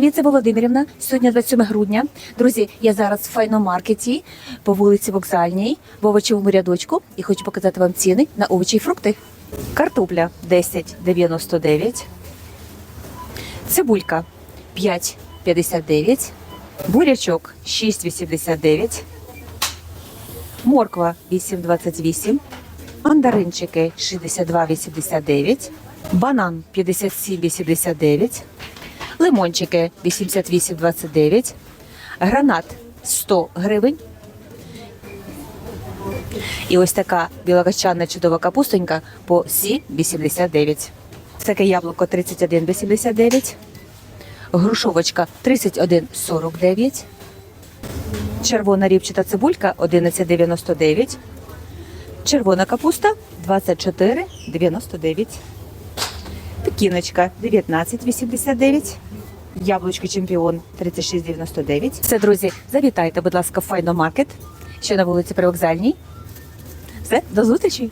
Привіт, це Володимирівна. Сьогодні 27 грудня. Друзі, я зараз в файномаркеті по вулиці Вокзальній в овочевому рядочку і хочу показати вам ціни на овочі і фрукти. Картопля 10,99. Цибулька 5,59. Бурячок 6,89. Морква 8,28. Мандаринчики 62,89. Банан 57,89. Лимончики 88,29. Гранат 100 гривень. І ось така білокачанна чудова капустонька по 7,89. Таке яблуко 31,89. Грушовочка 31,49. Червона ріпчата цибулька 11,99. Червона капуста 24,99. Пекіночка 19,89. Яблучко чемпіон 36,99. Все, друзі, завітайте, будь ласка, в файномаркет, що на вулиці Привокзальній. Все, до зустрічі!